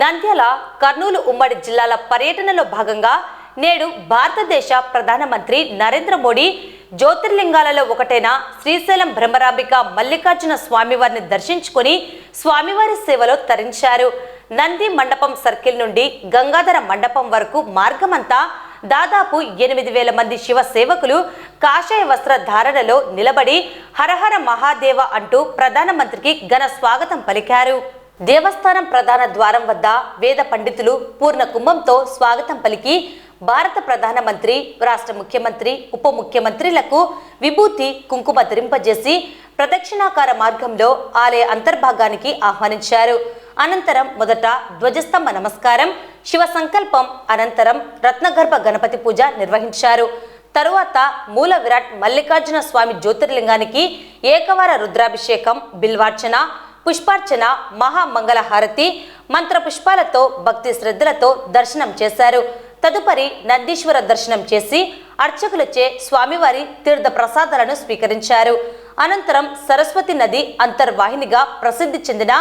నంద్యాల కర్నూలు ఉమ్మడి జిల్లాల పర్యటనలో భాగంగా నేడు భారతదేశ ప్రధానమంత్రి నరేంద్ర మోడీ జ్యోతిర్లింగాలలో ఒకటైన శ్రీశైలం భ్రమరాంబిక మల్లికార్జున స్వామివారిని దర్శించుకుని స్వామివారి సేవలో తరించారు. నంది మండపం సర్కిల్ నుండి గంగాధర మండపం వరకు మార్గమంతా దాదాపు ఎనిమిది వేల మంది శివ సేవకులు కాషాయ వస్త్ర ధారణలో నిలబడి హరహర మహాదేవ అంటూ ప్రధానమంత్రికి ఘన స్వాగతం పలికారు. దేవస్థానం ప్రధాన ద్వారం వద్ద వేద పండితులు పూర్ణ కుంభంతో స్వాగతం పలికి భారత ప్రధానమంత్రి రాష్ట్ర ముఖ్యమంత్రి ఉప ముఖ్యమంత్రులకు విభూతి కుంకుమ ధరింపజేసి ప్రదక్షిణాకార మార్గంలో ఆలయ అంతర్భాగానికి ఆహ్వానించారు. అనంతరం మొదట ధ్వజస్తంభ నమస్కారం శివ సంకల్పం అనంతరం రత్నగర్భ గణపతి పూజ నిర్వహించారు. తరువాత మూల విరాట్ మల్లికార్జున స్వామి జ్యోతిర్లింగానికి ఏకవార రుద్రాభిషేకం బిల్వార్చన పుష్పార్చన మహామంగళ హారతి మంత్ర పుష్పాలతో భక్తి శ్రద్ధలతో దర్శనం చేశారు. తదుపరి నందీశ్వర దర్శనం చేసి అర్చకులచే స్వామివారి తీర్థ ప్రసాదాలను స్వీకరించారు. అనంతరం సరస్వతి నది అంతర్వాహినిగా ప్రసిద్ధి చెందిన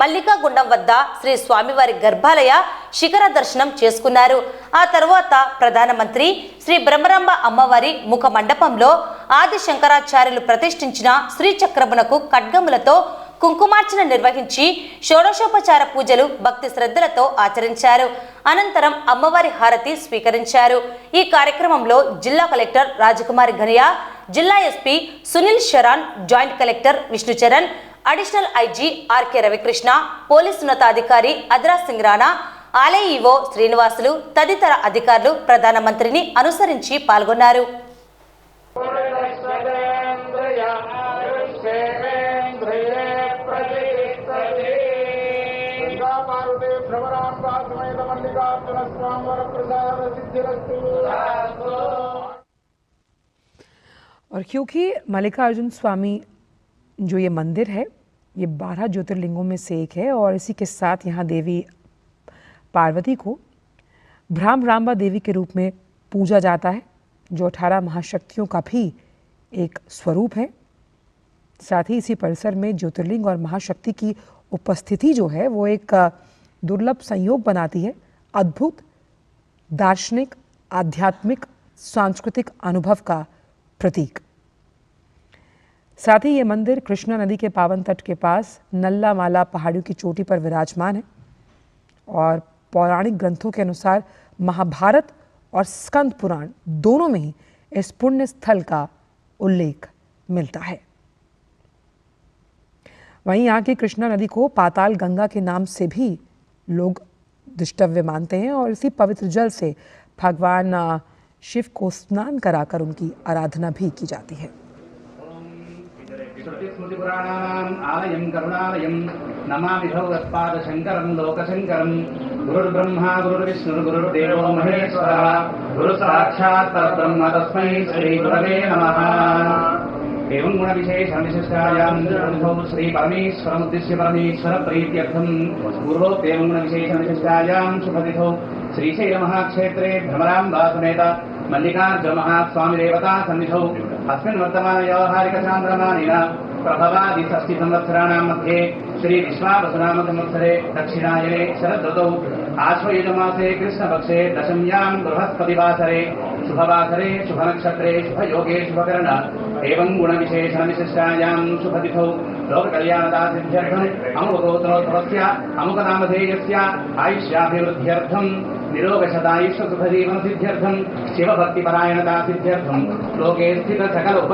మల్లికాగుండం వద్ద శ్రీ స్వామివారి గర్భాలయ శిఖర దర్శనం చేసుకున్నారు. ఆ తర్వాత ప్రధానమంత్రి శ్రీ బ్రహ్మరాంబ అమ్మవారి ముఖ మండపంలో ఆది శంకరాచార్యులు ప్రతిష్ఠించిన శ్రీచక్రమునకు ఖడ్గములతో కుంకుమార్చన నిర్వహించి షోడశోపచార పూజలు భక్తి శ్రద్ధలతో ఆచరించారు. అనంతరం అమ్మవారి హారతి స్వీకరించారు. ఈ కార్యక్రమంలో జిల్లా కలెక్టర్ రాజకుమారి ఘనియా జిల్లా SP Sunil Sharan joint collector Vishnucharan additional IG RK Ravikrishna police ఉన్నతాధికారి అద్రా సింగ్ రాణా ఆలయ ఈవో శ్రీనివాసులు తదితర అధికారులు ప్రధానమంత్రిని అనుసరించి పాల్గొన్నారు. और क्योंकि मल्लिकार्जुन स्वामी जो ये मंदिर है, ये बारह ज्योतिर्लिंगों में से एक है और इसी के साथ यहाँ देवी पार्वती को भ्राम रामबा देवी के रूप में पूजा जाता है, जो अठारह महाशक्तियों का भी एक स्वरूप है। साथ ही इसी परिसर में ज्योतिर्लिंग और महाशक्ति की उपस्थिति जो है, वो एक दुर्लभ संयोग बनाती है, अद्भुत दार्शनिक, आध्यात्मिक, सांस्कृतिक अनुभव का प्रतीक। साथ ही ये मंदिर कृष्णा नदी के पावन तट के पास नल्ला माला पहाड़ियों की चोटी पर विराजमान है और पौराणिक ग्रंथों के अनुसार महाभारत और स्कंद पुराण दोनों में ही इस पुण्य स्थल का उल्लेख मिलता है। वहीं यहाँ की कृष्णा नदी को पाताल गंगा के नाम से भी लोग दिष्टव्य मानते हैं और इसी पवित्र जल से भगवान शिव को स्नान कराकर उनकी आराधना भी की जाती है। गुरुर्ब्रह्मा गुरुर्विष्णुर्गुरुर्देवो महेश्वरः। गुरुसाक्षात् परब्रह्म तस्मै श्रीगुरवे नमः। एवं गुणविशेषविशिष्टायाम् गुरुभौ श्रीपरमेश्वरमुद्दिश्य परमेश्वरप्रीत्यर्थम् पूर्वोक्तेवं गुणविशेषविशिष्टायाम् शुभतिथौ श्रीशैलमहाक्षेत्रे भ्रमराम्बा समेत मल्लिकार्जुनमहास्वामिदेवता सन्निधौ अस्मिन् वर्तमानव्यावहारिकचान्द्रमानेन प्रभवादिषष्टिसंवत्सराणां मध्ये श्रीविश्वावसुनामसंवत्सरे दक्षिणायने शरदृतौ आश्वयुजमासे कृष्णपक्षे दशम्यां बृहस्पतिवासरे शुभवासरे शुभनक्षत्रे शुभयोगे शुभकर्ण एवं गुणविशेषणविशिष्टायां शुभतिथौ लोककल्याणदासिद्ध्यर्थम् अमुकगोत्रोत्तरस्य अमुकनामधेयस्य आयुष्याभिवृद्ध्यर्थम् निरोगशतायुष्यसुखजीवनसिद्ध्यर्थम् शिवभक्तिपरायणतासिद्ध्यर्थम् लोके स्थितसकल उप